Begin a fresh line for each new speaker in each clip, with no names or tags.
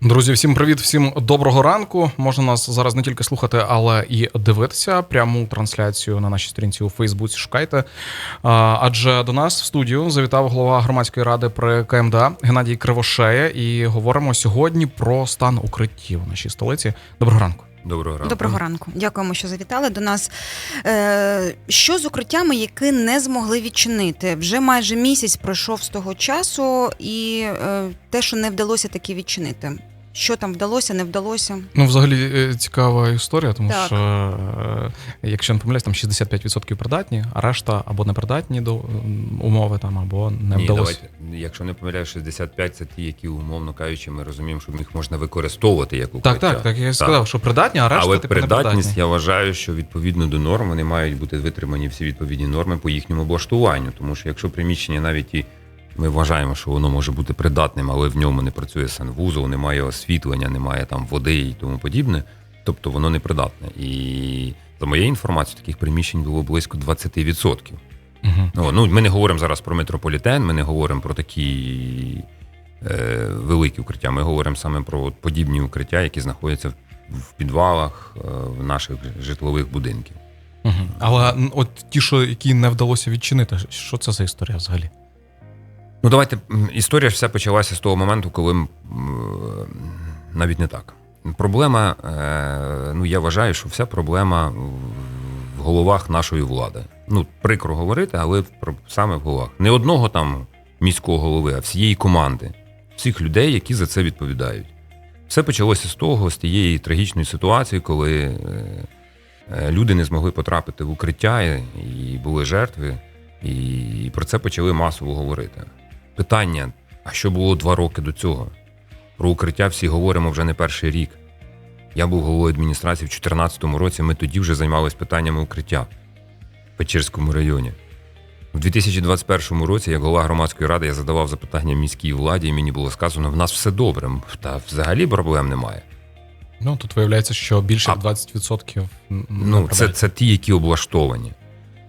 Друзі, всім привіт, всім доброго ранку. Можна нас зараз не тільки слухати, але і дивитися пряму трансляцію на нашій сторінці у Фейсбуці. Шукайте. Адже до нас в студію завітав голова громадської ради при КМДА Геннадій Кривошея. І говоримо сьогодні про стан укриттів в нашій столиці. Доброго ранку.
Доброго ранку.
Доброго ранку. Дякуємо, що завітали до нас. Е, Що з укриттями, які не змогли відчинити? Вже майже місяць пройшов з того часу, і е, те, що не вдалося таки відчинити. Що там вдалося, не вдалося?
Ну, взагалі е, цікава історія, тому
Так.
що, е, якщо не помиляюсь, там 65% придатні, а решта або непридатні до умови там, або не
Ні,
вдалося.
давайте, якщо не помиляю, 65 це ті, які, умовно кажучи, ми розуміємо, що їх можна використовувати як укриття.
Так, так, так я і сказав, що придатні, а решта
Але
типу,
придатність, я вважаю, що відповідно до норм вони мають бути витримані всі відповідні норми по їхньому облаштуванню. Тому що якщо приміщення навіть і ми вважаємо, що воно може бути придатним, але в ньому не працює санвузол, немає освітлення, немає там води і тому подібне, тобто воно не придатне. І за моєю інформацією, таких приміщень було близько 20%.
Угу.
Ну, ну, ми не говоримо зараз про метрополітен, ми не говоримо про такі е, великі укриття. Ми говоримо саме про подібні укриття, які знаходяться в, в підвалах е, в наших житлових будинків.
Угу. Але от ті, що які не вдалося відчинити, що це за історія взагалі?
Ну, давайте історія вся почалася з того моменту, коли навіть не так. Проблема, е, ну я вважаю, що вся проблема в головах нашої влади. Ну, прикро говорити, але саме в головах. Не одного там міського голови, а всієї команди, всіх людей, які за це відповідають. Все почалося з того, з тієї трагічної ситуації, коли е, е, люди не змогли потрапити в укриття і були жертви, і про це почали масово говорити. Питання: а що було два роки до цього? Про укриття всі говоримо вже не перший рік. Я був головою адміністрації в 2014 році. Ми тоді вже займалися питаннями укриття в Печерському районі. У 2021 році, як голова громадської ради, я задавав запитання міській владі, і мені було сказано, в нас все добре, та взагалі проблем немає.
Ну тут виявляється, що більше
А-
20%
Ну, це, це ті, які облаштовані.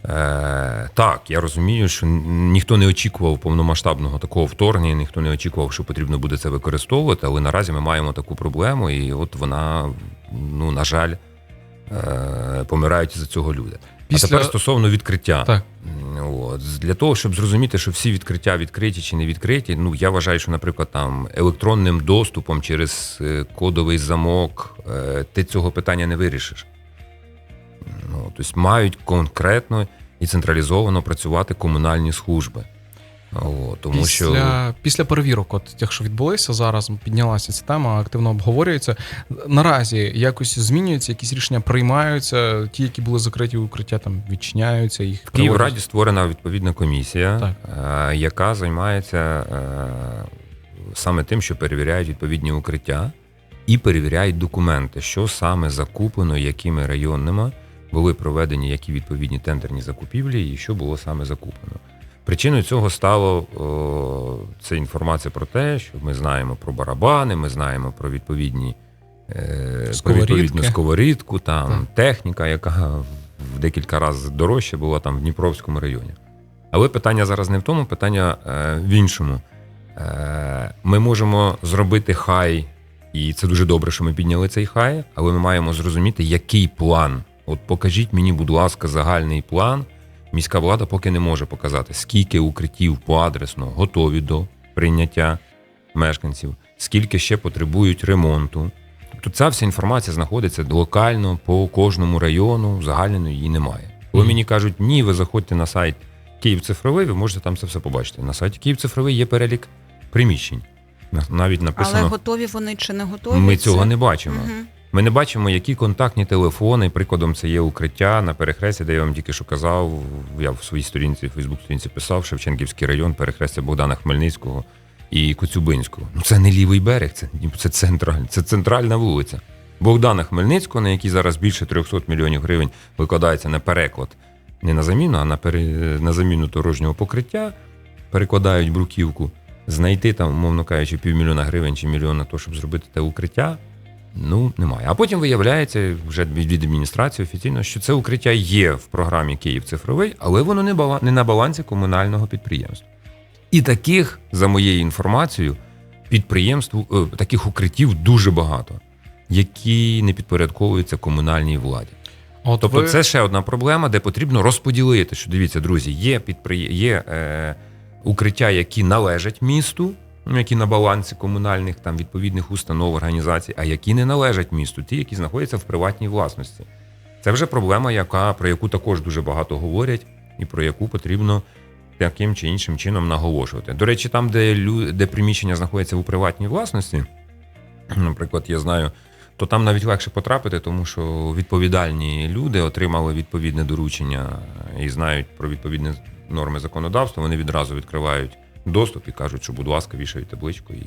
Е, так, я розумію, що ніхто не очікував повномасштабного такого вторгнення, ніхто не очікував, що потрібно буде це використовувати, але наразі ми маємо таку проблему, і от вона, ну, на жаль, е, помирають із-за цього люди.
Після-
А тепер стосовно відкриття.
Так.
От. Для того, щоб зрозуміти, що всі відкриття відкриті чи не відкриті, ну я вважаю, що, наприклад, там електронним доступом через е, кодовий замок е, ти цього питання не вирішиш. Ну, тобто мають конкретно і централізовано працювати комунальні служби. От, тому
після,
що
після перевірок, от тих, що відбулися зараз, піднялася ця тема, активно обговорюється. Наразі якось змінюються, якісь рішення приймаються. Ті, які були закриті укриття, там відчиняються їх
в Київраді створена відповідна комісія,
Так.
е, яка займається е, саме тим, що перевіряють відповідні укриття і перевіряють документи, що саме закуплено, якими районними були проведені які відповідні тендерні закупівлі, і що було саме закуплено. Причиною цього стало о, це інформація про те, що ми знаємо про барабани, ми знаємо про відповідні е, про відповідну сковорідку, там
Так.
техніка, яка в декілька разів дорожче була там в Дніпровському районі. Але питання зараз не в тому, питання е, в іншому. Е, ми можемо зробити хай, і це дуже добре, що ми підняли цей хай, але ми маємо зрозуміти, який план. От покажіть мені, будь ласка, загальний план. Міська влада поки не може показати, скільки укриттів поадресно готові до прийняття мешканців, скільки ще потребують ремонту. Тобто ця вся інформація знаходиться локально по кожному району, узагальнено її немає. Коли мені кажуть, ні, ви заходьте на сайт Київ цифровий, ви можете там це все побачити. На сайті Київ цифровий є перелік приміщень. На- Навіть
Але готові вони чи не готові?
ми
це-
цього не бачимо.
Мгм.
Ми не бачимо, які контактні телефони. Прикладом, це є укриття на перехресті, де я вам тільки що казав. Я в своїй сторінці, в Фейсбук-сторінці писав Шевченківський район, перехрестя Богдана Хмельницького і Коцюбинського. Ну це не лівий берег, це, це централь, це центральна вулиця. Богдана Хмельницького, на якій зараз більше 300 мільйонів гривень викладається на переклад, не на заміну, а на, пере, на заміну дорожнього покриття, перекладають бруківку. Знайти там, умовно кажучи, півмільйона гривень чи мільйон на то, щоб зробити те укриття, Ну, немає. А потім виявляється вже від адміністрації офіційно, що це укриття є в програмі Київ цифровий, але воно не, бала- не на балансі комунального підприємства. І таких, за моєю інформацією, підприємств, е, таких укриттів дуже багато, які не підпорядковуються комунальній владі.
От
Тобто,
ви...
це ще одна проблема, де потрібно розподілити, що дивіться, друзі, є підприє... є е... укриття, які належать місту, які на балансі комунальних там відповідних установ, організацій, а які не належать місту, ті, які знаходяться в приватній власності. Це вже проблема, яка про яку також дуже багато говорять, і про яку потрібно таким чи іншим чином наголошувати. До речі, там, де лю... де приміщення знаходяться у приватній власності, наприклад, я знаю, то там навіть легше потрапити, тому що відповідальні люди отримали відповідне доручення і знають про відповідні норми законодавства. Вони відразу відкривають доступ і кажуть, що, будь ласка, вішають табличку і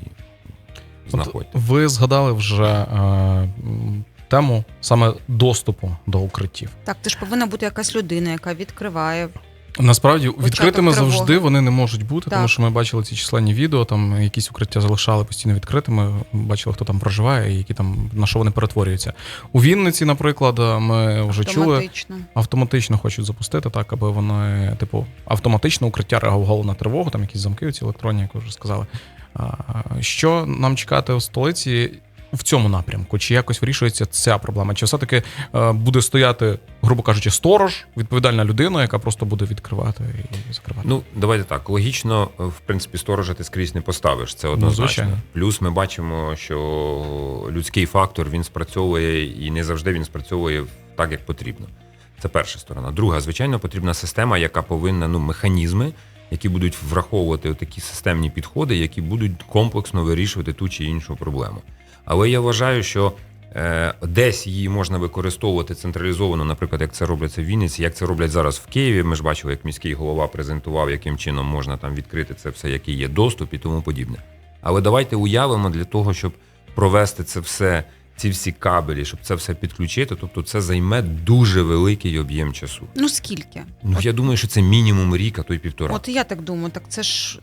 знаходьте.
От ви згадали вже е, тему саме доступу до укриттів.
Так, це ж повинна бути якась людина, яка відкриває.
Насправді відкритими
тривоги.
завжди вони не можуть бути, тому що ми бачили ці численні відео, там якісь укриття залишали постійно відкритими. Бачили, хто там проживає і які там на що вони перетворюються. У Вінниці, наприклад, ми вже чули
автоматично.
хочуть запустити так, аби вони, типу, автоматично укриття реагувало на тривогу, там якісь замки, ці електронні, як ви вже сказали. Що нам чекати у столиці в цьому напрямку? Чи якось вирішується ця проблема? Чи все-таки е, буде стояти, грубо кажучи, сторож, відповідальна людина, яка просто буде відкривати і закривати?
Ну, давайте так. Логічно, в принципі, сторожа ти скрізь не поставиш. Це однозначно.
Ну, звичайно.
Плюс ми бачимо, що людський фактор він спрацьовує і не завжди він спрацьовує так, як потрібно. Це перша сторона. Друга, звичайно, потрібна система, яка повинна ну, механізми, які будуть враховувати такі системні підходи, які будуть комплексно вирішувати ту чи іншу проблему. Але я вважаю, що е, десь її можна використовувати централізовано, наприклад, як це робляться в Вінниці, як це роблять зараз в Києві. Ми ж бачили, як міський голова презентував, яким чином можна там відкрити це все, який є доступ і тому подібне. Але давайте уявимо для того, щоб провести це все, ці всі кабелі, щоб це все підключити. Тобто це займе дуже великий об'єм часу.
Ну скільки?
Ну
От,
я думаю, що це мінімум рік, а то й півтора.
от я так думаю, так це ж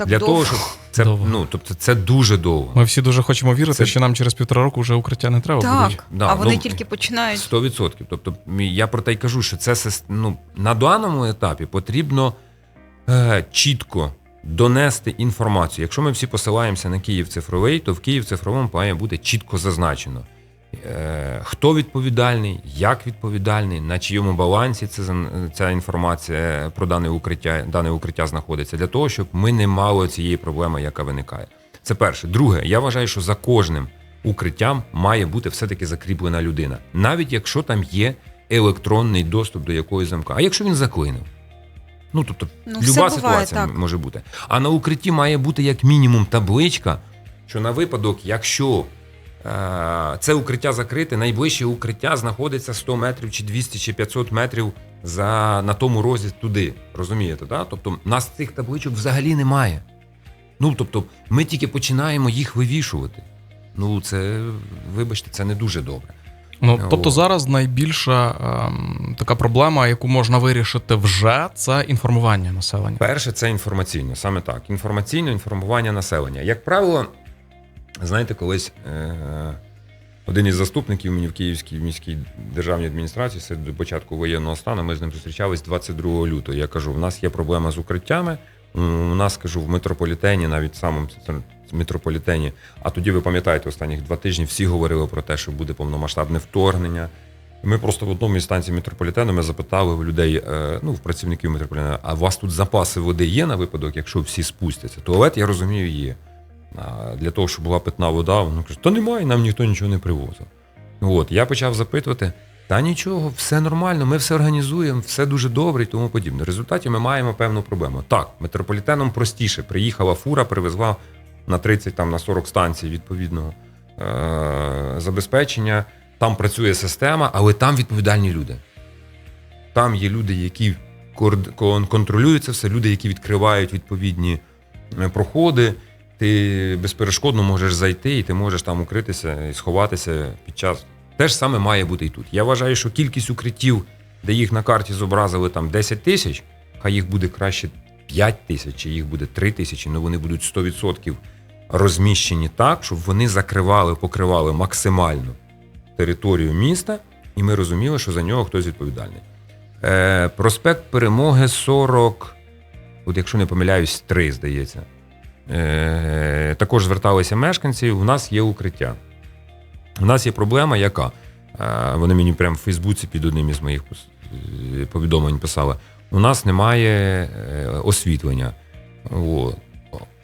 так
для
довго.
того, щоб це
Довго.
ну тобто це дуже довго.
Ми всі дуже хочемо вірити,
Це-
що нам через півтора року вже укриття не треба будуть.
Так,
Да,
а вони
ну,
тільки починають.
Сто відсотків. Тобто, мі- я про те й кажу, що це ну, на даному етапі потрібно е, чітко донести інформацію. Якщо ми всі посилаємося на Київ цифровий, то в Київ цифровому має бути чітко зазначено. Е, Хто відповідальний, як відповідальний, на чийому балансі це, ця інформація про дане укриття, дане укриття знаходиться, для того, щоб ми не мали цієї проблеми, яка виникає. Це перше. Друге, я вважаю, що за кожним укриттям має бути все-таки закріплена людина, навіть якщо там є електронний доступ до якогось замка. А якщо він заклинив? Ну, тобто,
Ну,
люба
буває,
ситуація
так.
може бути. А на укритті має бути як мінімум табличка, що на випадок, якщо е, це укриття закрите, найближче укриття знаходиться 100 метрів, чи 200, чи 500 метрів за, на тому розі туди. Розумієте, да? Тобто, нас цих табличок взагалі немає. Ну, тобто, ми тільки починаємо їх вивішувати. Ну, це, вибачте, це не дуже добре.
Ну, тобто зараз найбільша ем, така проблема, яку можна вирішити вже, це інформування населення.
Перше, це інформаційно, саме так. Інформаційне інформування населення. Як правило, знаєте, колись е- один із заступників мені в Київській міській державній адміністрації це до початку воєнного стану. Ми з ним зустрічались 22 лютого. Я кажу: в нас є проблема з укриттями. У нас кажу в метрополітені, навіть самому метрополітені. А тоді ви пам'ятаєте, останніх два тижні всі говорили про те, що буде повномасштабне вторгнення. Ми просто в одному із станцій метрополітену ми запитали у людей, е, ну, в працівників метрополітену, а у вас тут запаси води є на випадок, якщо всі спустяться? Туалет, я розумію, є. Для того, щоб була питна вода, вони кажуть, та немає, нам ніхто нічого не привозив. От, я почав запитувати, та нічого, все нормально, ми все організуємо, все дуже добре і тому подібне. В результаті ми маємо певну проблему. Так, метрополітеном простіше. Приїхала фура, привезла на 30, там, на 40 станцій відповідного е- забезпечення. Там працює система, але там відповідальні люди. Там є люди, які контролюють це все, люди, які відкривають відповідні е, проходи. Ти безперешкодно можеш зайти, і ти можеш там укритися і сховатися під час. Те ж саме має бути і тут. Я вважаю, що кількість укриттів, де їх на карті зобразили там 10 тисяч, хай їх буде краще 5 тисяч, чи їх буде 3 тисячі, але вони будуть 100% розміщені так, щоб вони закривали, покривали максимально територію міста, і ми розуміли, що за нього хтось відповідальний. Е, проспект Перемоги 40, от якщо не помиляюсь, 3, здається. Е, також зверталися мешканці. У нас є укриття. У нас є проблема, яка Е, вони мені прямо в Фейсбуці під одним із моїх е, повідомлень писали: у нас немає освітлення.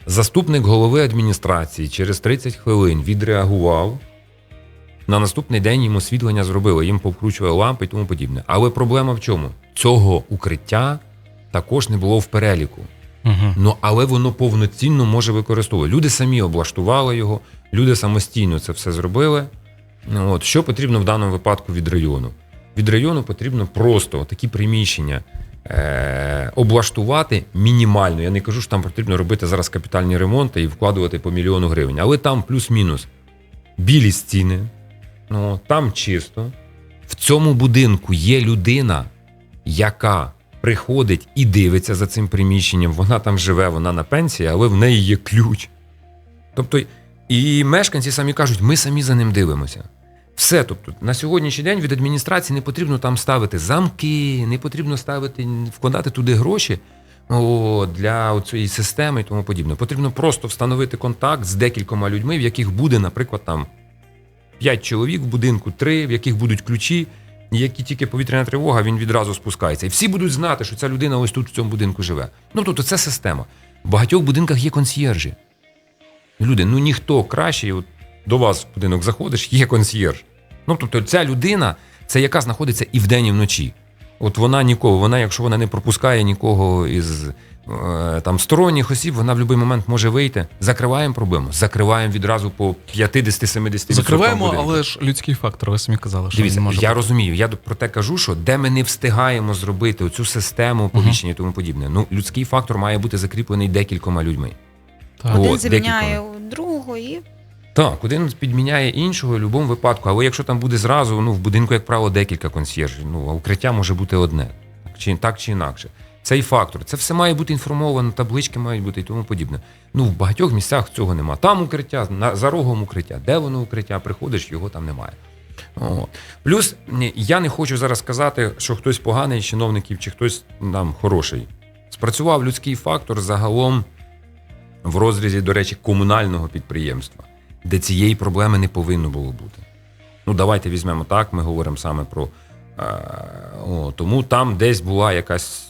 Заступник голови адміністрації через 30 хвилин відреагував. На наступний день їм освітлення зробили, їм повкручували лампи і тому подібне. Але проблема в чому? Цього укриття також не було в переліку. Ну, але воно повноцінно може використовувати. Люди самі облаштували його, люди самостійно це все зробили. Ну, от, що потрібно в даному випадку від району? Від району потрібно просто такі приміщення е- облаштувати мінімально. Я не кажу, що там потрібно робити зараз капітальні ремонти і вкладувати по мільйону гривень, але там плюс-мінус білі стіни, ну, там чисто. В цьому будинку є людина, яка приходить і дивиться за цим приміщенням. Вона там живе, вона на пенсії, але в неї є ключ. Тобто, і мешканці самі кажуть, ми самі за ним дивимося. Все, тобто, на сьогоднішній день від адміністрації не потрібно там ставити замки, не потрібно ставити, вкладати туди гроші о, для цієї системи і тому подібне. Потрібно просто встановити контакт з декількома людьми, в яких буде, наприклад, там 5 чоловік в будинку, 3, в яких будуть ключі, які тільки повітряна тривога, він відразу спускається. І всі будуть знати, що ця людина ось тут в цьому будинку живе. Ну тобто це система. В багатьох будинках є консьєржі. Люди, ну ніхто краще, от до вас в будинок заходиш, є консьєрж. Ну тобто ця людина, це яка знаходиться і вдень, і вночі. От вона нікого, вона, якщо вона не пропускає нікого із е, там сторонніх осіб, вона в будь-який момент може вийти. Закриваємо проблему, закриваємо відразу по 50-70%.
Закриваємо,
будинку.
але ж людський фактор, ви самі казали, що
Дивіться,
він може
я
бути.
розумію. Я про те кажу, що де ми не встигаємо зробити оцю систему оповіщення і тому подібне. Ну, людський фактор має бути закріплений декількома людьми.
Так.
Один заміняє другого і
Так, один підміняє іншого в будь-якому випадку. Але якщо там буде зразу, ну в будинку, як правило, декілька консьєржів. Ну а укриття може бути одне, так чи так чи інакше. Цей фактор, це все має бути інформовано, таблички мають бути і тому подібне. Ну в багатьох місцях цього нема. Там укриття, на за рогом укриття. Де воно укриття? Приходиш, його там немає. О. Плюс я не хочу зараз сказати, що хтось поганий з чиновників чи хтось там хороший. Спрацював людський фактор загалом в розрізі, до речі, комунального підприємства, де цієї проблеми не повинно було бути. Ну, давайте візьмемо так, ми говоримо саме про. Е, о, тому там десь була якась.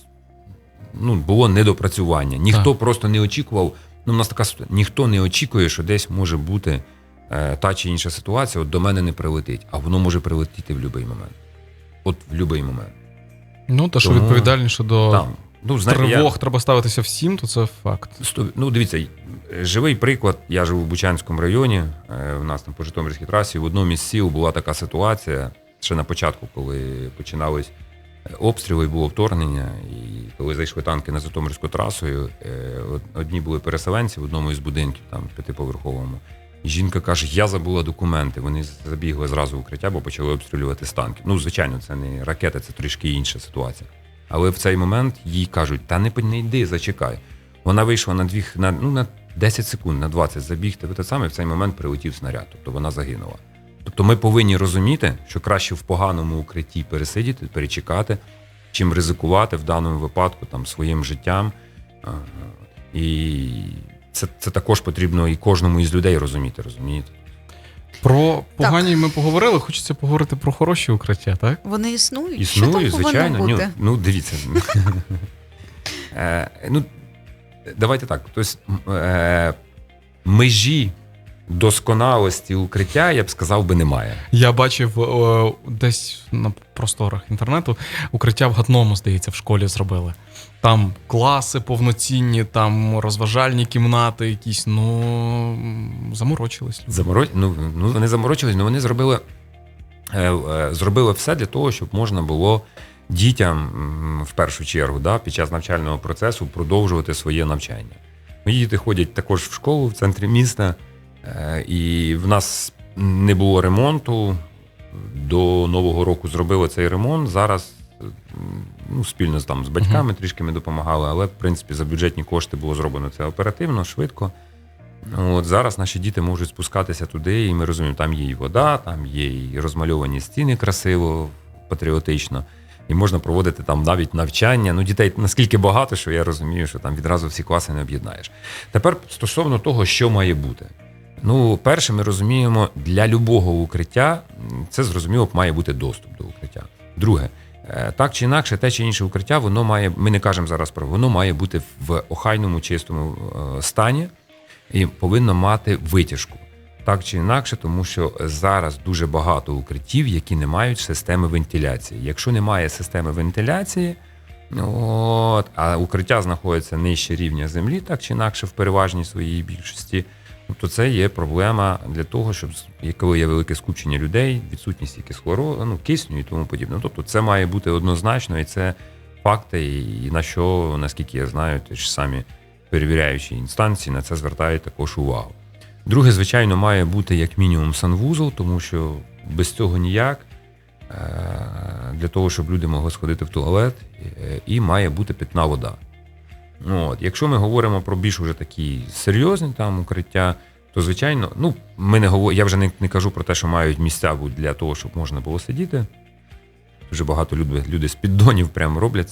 Ну, було недопрацювання. Ніхто
Так.
просто не очікував. Ну, у нас така ситуація, ніхто не очікує, що десь може бути е, та чи інша ситуація, от до мене не прилетить, а воно може прилетіти в будь-який момент. От в будь-який момент.
Ну, те, що
Тому
відповідальніше до
Там. Ну, знаєте, я-
тривог треба ставитися всім, то це факт.
Сто- Ну, дивіться, живий приклад. Я живу в Бучанському районі. е, У нас там по Житомирській трасі. В одному із сіл була така ситуація ще на початку, коли починались е, обстріли, було вторгнення. І коли зайшли танки на Житомирську трасою, е, одні були переселенці в одному із будинків, там п'ятиповерховому. І жінка каже: Я забула документи. Вони забігли зразу в укриття, бо почали обстрілювати з танків. Ну, звичайно, це не ракети, це трішки інша ситуація. Але в цей момент їй кажуть: та не, не йди, зачекай. Вона вийшла на дві на, ну, на 10 секунд, на 20 забігти в те саме, в цей момент прилетів снаряд, тобто вона загинула. Тобто ми повинні розуміти, що краще в поганому укритті пересидіти, перечекати, чим ризикувати в даному випадку там своїм життям. І це, це також потрібно і кожному із людей розуміти, розумієте?
Про погані ми поговорили, хочеться поговорити про хороші укриття, так?
вони існують. Що там
звичайно. Ні,
бути?
ну, дивіться. Е, ну, давайте так. Тобто, е, межі досконалості укриття, я б сказав би, немає.
Я бачив е, десь на просторах інтернету укриття в Гатному, здається, в школі зробили. Там класи повноцінні, там розважальні кімнати, якісь, ну заморочились. люди.
Ну, ну, вони заморочились, але вони зробили, е, е, зробили все для того, щоб можна було дітям в першу чергу да, під час навчального процесу продовжувати своє навчання. Мої діти ходять також в школу в центрі міста, е, і в нас не було ремонту. До Нового року зробили цей ремонт. Зараз ну, спільно там, з батьками трішки ми допомагали, але в принципі за бюджетні кошти було зроблено це оперативно, швидко. От зараз наші діти можуть спускатися туди, і ми розуміємо, там є і вода, там є і розмальовані стіни красиво, патріотично. І можна проводити там навіть навчання. Ну, дітей наскільки багато, що я розумію, що там відразу всі класи не об'єднаєш. Тепер стосовно того, що має бути. Ну, перше, ми розуміємо, для любого укриття це зрозуміло має бути доступ до укриття. Друге, е, так чи інакше, те чи інше укриття, воно має, ми не кажемо зараз про воно має бути в охайному, чистому е, стані і повинно мати витяжку. Так чи інакше, тому що зараз дуже багато укриттів, які не мають системи вентиляції. Якщо немає системи вентиляції, от, а укриття знаходиться нижче рівня землі, так чи інакше, в переважній своїй більшості, ну, то це є проблема для того, щоб коли є велике скупчення людей, відсутність кислороду, ну, кисню і тому подібне. Тобто це має бути однозначно, і це факти, і на що, наскільки я знаю, ті ж самі перевіряючі інстанції на це звертають також увагу. Друге, звичайно, має бути як мінімум санвузол, тому що без цього ніяк. Е, Для того, щоб люди могли сходити в туалет, е, і має бути питна вода. Ну, От. Якщо ми говоримо про більш уже такі серйозні там укриття, то звичайно, ну ми не говор... я вже не, не кажу про те, що мають місця бути для того, щоб можна було сидіти. Дуже багато люди, люди з піддонів прямо роблять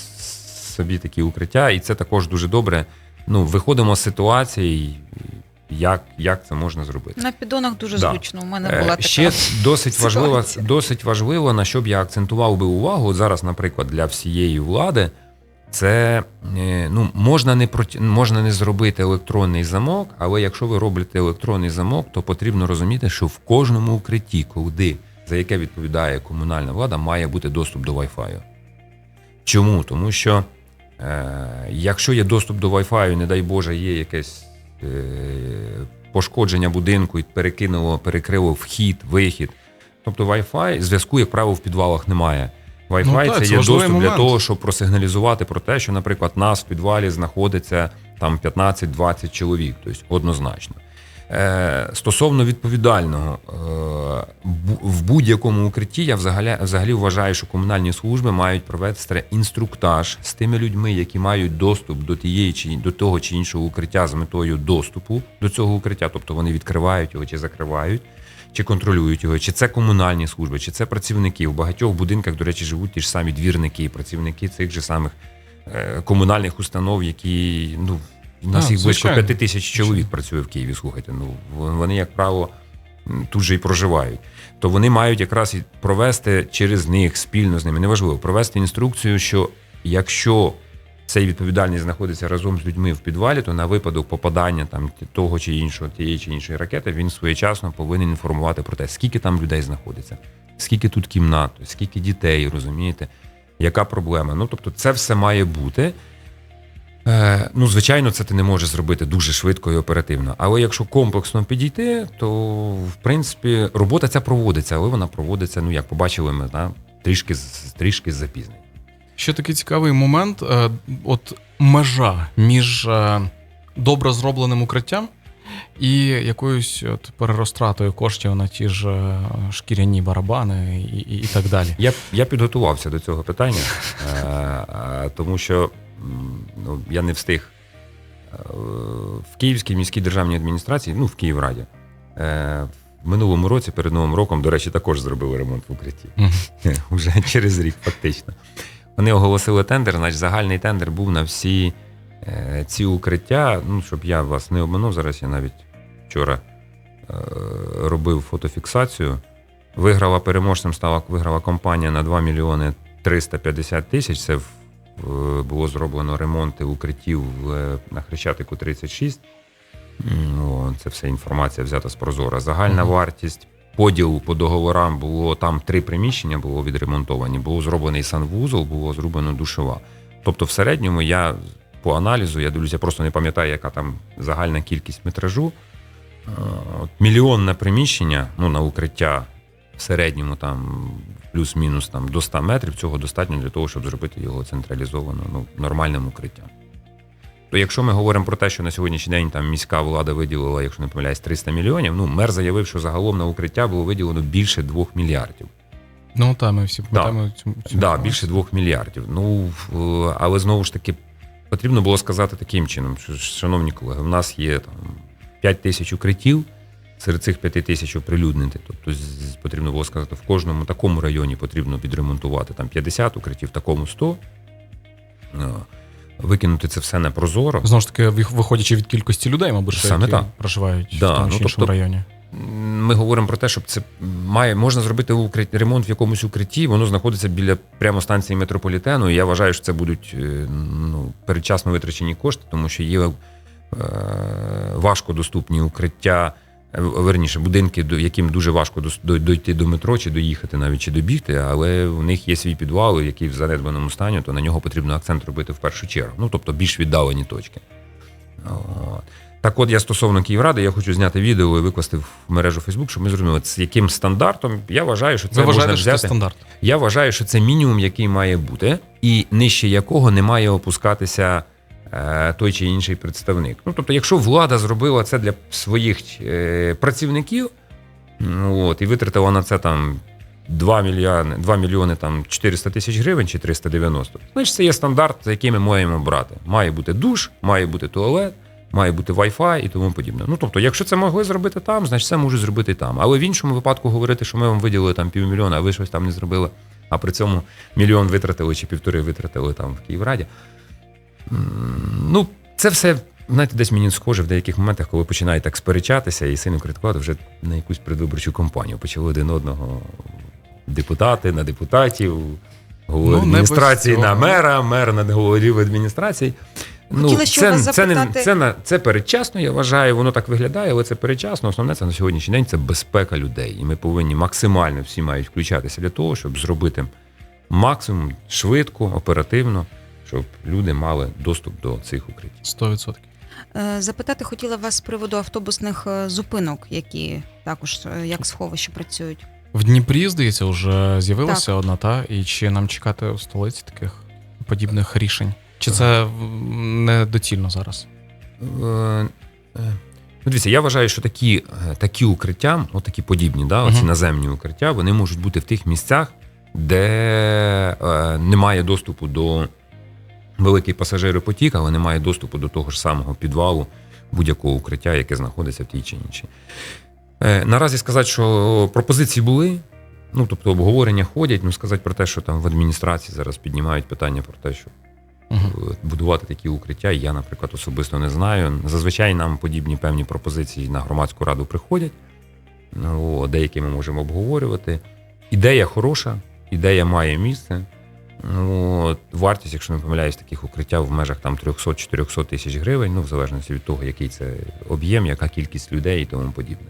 собі такі укриття, і це також дуже добре. Ну, виходимо з ситуації, як, як це можна зробити.
На піддонах дуже
Да.
зручно. У мене
Е,
була така.
Ще досить важливо, досить важливо, на що б я акцентував би увагу от зараз, наприклад, для всієї влади. Це е, ну, можна не можна не зробити електронний замок, але якщо ви робите електронний замок, то потрібно розуміти, що в кожному укритті, куди, за яке відповідає комунальна влада, має бути доступ до Wi-Fi. Чому? Тому що е, якщо є доступ до Wi-Fi, не дай Боже, є якесь пошкодження будинку і перекинуло, перекрило вхід, вихід. Тобто Wi-Fi, зв'язку, як правило, в підвалах немає. Wi-Fi
Ну,
це
це
є
доступ
доступ для того, щоб просигналізувати про те, що, наприклад, нас в підвалі знаходиться там 15-20 чоловік, тобто однозначно. Е, стосовно відповідального, е, в будь-якому укритті я взагалі, взагалі вважаю, що комунальні служби мають провести інструктаж з тими людьми, які мають доступ до тієї чи до того чи іншого укриття з метою доступу до цього укриття, тобто вони відкривають його чи закривають. Чи контролюють його, чи це комунальні служби, чи це працівники. В багатьох будинках, до речі, живуть ті ж самі двірники, працівники цих же самих е, комунальних установ, які ну, у нас їх близько
звичайно.
п'яти тисяч чоловік працює в Києві. Слухайте, ну вони, як правило, тут же і проживають. То вони мають якраз і провести через них спільно з ними, неважливо, провести інструкцію, що якщо цей відповідальний знаходиться разом з людьми в підвалі, то на випадок попадання там того чи іншого, тієї чи іншої ракети, він своєчасно повинен інформувати про те, скільки там людей знаходиться, скільки тут кімнат, скільки дітей, розумієте, яка проблема. Ну тобто, це все має бути. Е, ну, звичайно, це ти не можеш зробити дуже швидко і оперативно. Але якщо комплексно підійти, то в принципі робота ця проводиться, але вона проводиться, ну як побачили ми, да, трішки трішки з запізненням.
Ще такий цікавий момент: е, от межа між е, добре зробленим укриттям і якоюсь от перерозтратою коштів на ті ж шкіряні барабани і, і, і так далі.
Я, я підготувався до цього питання, тому що ну, я не встиг е, в Київській міській державній адміністрації, ну в Київраді. е, В минулому році, перед Новим роком, до речі, також зробили ремонт в укритті.
Мгм.
Уже через рік, фактично. Вони оголосили тендер, значить загальний тендер був на всі е, ці укриття. Ну, щоб я вас не обманув, зараз я навіть вчора е, робив фотофіксацію. Виграла переможцем стала виграла компанія на 2 мільйони 350 тисяч. Це в, е, було зроблено ремонти укриттів е, на Хрещатику 36. Це все інформація взята з Прозора. Загальна
Мгм.
вартість поділу по договорам було там три приміщення було відремонтовані. Було зроблений санвузол, було зроблено душова. Тобто, в середньому я по аналізу, я дивлюся, просто не пам'ятаю, яка там загальна кількість метражу. Е, От, мільйонне приміщення ну, на укриття в середньому там плюс-мінус там, до 100 метрів, цього достатньо для того, щоб зробити його централізовано ну, нормальним укриттям. То якщо ми говоримо про те, що на сьогоднішній день там міська влада виділила, якщо не помиляюсь, 300 мільйонів, ну мер заявив, що загалом на укриття було виділено більше 2 мільярдів.
Ну так, ми всі пам'ятаємо цю, цю
Да, більше 2 мільярдів. Ну, але знову ж таки, потрібно було сказати таким чином, що, шановні колеги, в нас є там 5 тисяч укриттів, серед цих п'яти тисяч оприлюднити. Тобто потрібно було сказати, в кожному такому районі потрібно підремонтувати там 50 укриттів, такому 100. Е, Викинути це все на прозоро.
Знову ж таки, виходячи від кількості людей, мабуть,
Саме
які
так.
проживають
Да,
в тому
ну,
іншому
тобто-
районі.
Ми говоримо про те, щоб це має можна зробити укрит, ремонт в якомусь укритті. Воно знаходиться біля прямо станції метрополітену. І я вважаю, що це будуть е, ну, передчасно витрачені кошти, тому що є е, важко доступні укриття. Е, Верніше, будинки, яким дуже важко дойти до метро чи доїхати навіть чи добігти, але у них є свій підвал, який в занедбаному стані, то на нього потрібно акцент робити в першу чергу. Ну тобто більш віддалені точки. От. Так от я стосовно Київради, я хочу зняти відео і викласти в мережу Фейсбук, щоб ми зрозуміли, з яким стандартом. Я вважаю, що це
Ви
можна
що це
взяти.
стандарт?
Я вважаю, що це мінімум, який має бути, і нижче якого не має опускатися той чи інший представник. Ну тобто, якщо влада зробила це для своїх е, працівників, ну, от, і витратила на це там 2 мільйони, 2 мільйони там 400 тисяч гривень чи 390, значить це є стандарт, за який ми маємо брати. Має бути душ, має бути туалет. Має бути Wi-Fi і тому подібне. Ну тобто, якщо це могли зробити там, значить це можуть зробити там. Але в іншому випадку говорити, що ми вам виділили там півмільйона, а ви щось там не зробили, а при цьому мільйон витратили чи півтори витратили там в Київраді. Ну, це все, знаєте, десь мені схоже в деяких моментах, коли починають так сперечатися і сильно критикувати вже на якусь предвиборчу кампанію. Почали один одного депутати на депутатів, голови
Ну,
адміністрації на мера, мер на голів адміністрації.
Хотіла ще
це,
вас
це, не, це, на- це передчасно, я вважаю, воно так виглядає, але це передчасно. Основне це на сьогоднішній день це безпека людей. І ми повинні максимально всі мають включатися для того, щоб зробити максимум швидко, оперативно, щоб люди мали доступ до цих укриттів.
100%.
Е, Запитати хотіла вас з приводу автобусних е, зупинок, які також е, як сховище працюють.
В Дніпрі, здається, вже з'явилася
Так.
одна, та? І чи нам чекати у столиці таких подібних рішень? Чи це недоцільно зараз?
Ну, дивіться, я вважаю, що такі, такі укриття, от такі подібні, да, оці
Мгм.
наземні укриття, вони можуть бути в тих місцях, де е, немає доступу до великий пасажиропотік, але немає доступу до того ж самого підвалу будь-якого укриття, яке знаходиться в тій чи іншій. Е, наразі сказати, що пропозиції були. Ну, тобто обговорення ходять, ну сказати про те, що там в адміністрації зараз піднімають питання про те, що
Угу.
будувати такі укриття. Я, наприклад, особисто не знаю. Зазвичай нам подібні певні пропозиції на громадську раду приходять. Ну, деякі ми можемо обговорювати. Ідея хороша, ідея має місце. Ну, вартість, якщо не помиляюсь, таких укриття в межах там 300-400 тисяч гривень, ну, в залежності від того, який це об'єм, яка кількість людей і тому подібне.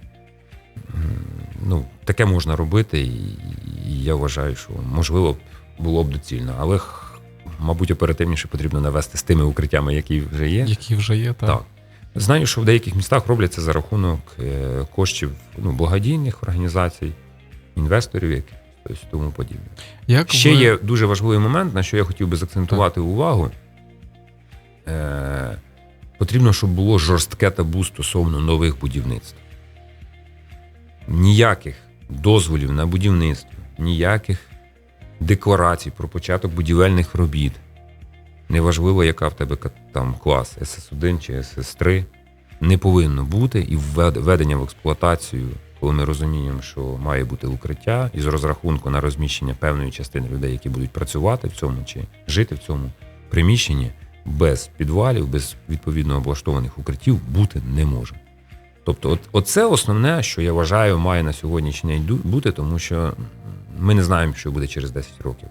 Ну, таке можна робити, і, я вважаю, що можливо було б доцільно. Але мабуть, оперативніше потрібно навести з тими укриттями, які вже є.
Які вже є, так.
Так. Знаю, що в деяких містах роблять це за рахунок е, коштів ну, благодійних організацій, інвесторів, які тобто, тому подібне.
Як
Ще
ви...
є дуже важливий момент, на що я хотів би закцентувати увагу. Е, потрібно, щоб було жорстке табу стосовно нових будівництв. Ніяких дозволів на будівництво, ніяких декларацій про початок будівельних робіт. Неважливо, яка в тебе там клас СС1 чи СС3, не повинно бути і введення в експлуатацію, коли ми розуміємо, що має бути укриття, із розрахунку на розміщення певної частини людей, які будуть працювати в цьому чи жити в цьому приміщенні, без підвалів, без відповідно облаштованих укриттів бути не може. Тобто, от, оце основне, що я вважаю, має на сьогоднішній день бути, тому що ми не знаємо, що буде через 10 років.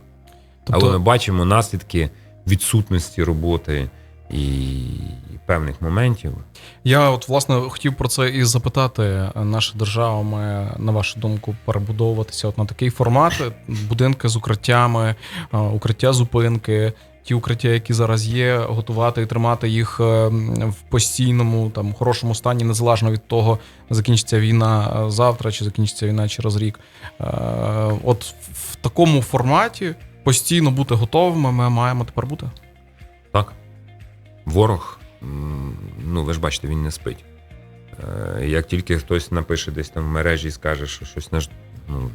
Тобто,
Але ми бачимо наслідки відсутності роботи і певних моментів.
Я от власне хотів про це і запитати. Наша держава має, на вашу думку, перебудовуватися от на такий формат: будинки з укриттями, е, укриття зупинки. Ті укриття, які зараз є, готувати і тримати їх е, в постійному там хорошому стані, незалежно від того, закінчиться війна е, завтра чи закінчиться війна через рік. От в такому форматі постійно бути готовими, ми маємо тепер бути.
Так. Ворог, ну ви ж бачите, він не спить. Е, Як тільки хтось напише десь там в мережі і скаже, що щось не ж- ну,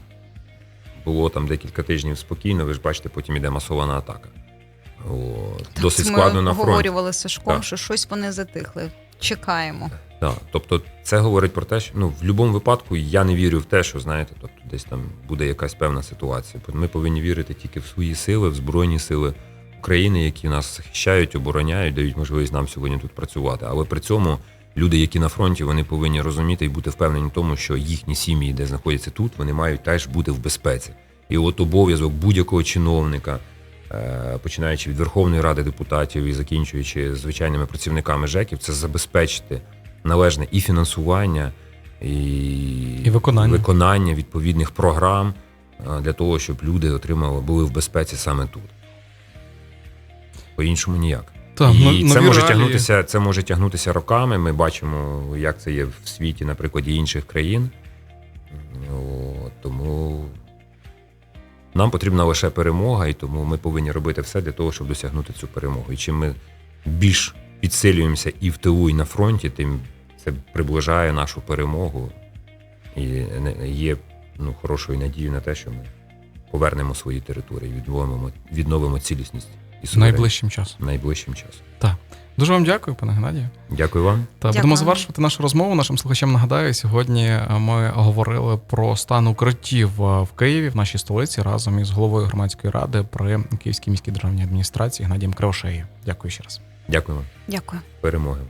було там декілька тижнів спокійно, ви ж бачите, потім іде масована атака. От. Досить
Ми
складно на фронті.
обговорювали з Сашком,
Так.
що щось вони затихли. Чекаємо.
Так, тобто це говорить про те, що ну, в будь-якому випадку я не вірю в те, що знаєте, тобто десь там буде якась певна ситуація. Ми повинні вірити тільки в свої сили, в збройні сили України, які нас захищають, обороняють, дають можливість нам сьогодні тут працювати. Але при цьому люди, які на фронті, вони повинні розуміти і бути впевнені в тому, що їхні сім'ї, де знаходяться тут, вони мають теж бути в безпеці. І от обов'язок будь-якого чиновника, е, починаючи від Верховної Ради депутатів і закінчуючи звичайними працівниками ЖЕКів, це забезпечити належне і фінансування, і,
І виконання.
виконання відповідних програм е, для того, щоб люди отримали були в безпеці саме тут. По-іншому ніяк.
Та,
і
ну-
це може
реалії.
тягнутися, це може тягнутися роками. Ми бачимо, як це є в світі, на прикладі інших країн. От, тому нам потрібна лише перемога, і тому ми повинні робити все для того, щоб досягнути цю перемогу. І чим ми більш підсилюємося і в тилу, і на фронті, тим це приближає нашу перемогу і є ну, хорошою надією на те, що ми повернемо свої території, відновимо, відновимо цілісність і
найближчим часом.
найближчим часом.
Дуже вам дякую, пане Геннадію.
Дякую вам.
Та
Дякую.
будемо завершувати нашу розмову. Нашим слухачам нагадаю, сьогодні е, ми говорили про стан укриттів е, в Києві, в нашій столиці, разом із головою громадської ради при Київській міській державній адміністрації Геннадієм Кривошеєю. Дякую ще раз.
Дякую вам.
Дякую.
Перемоги.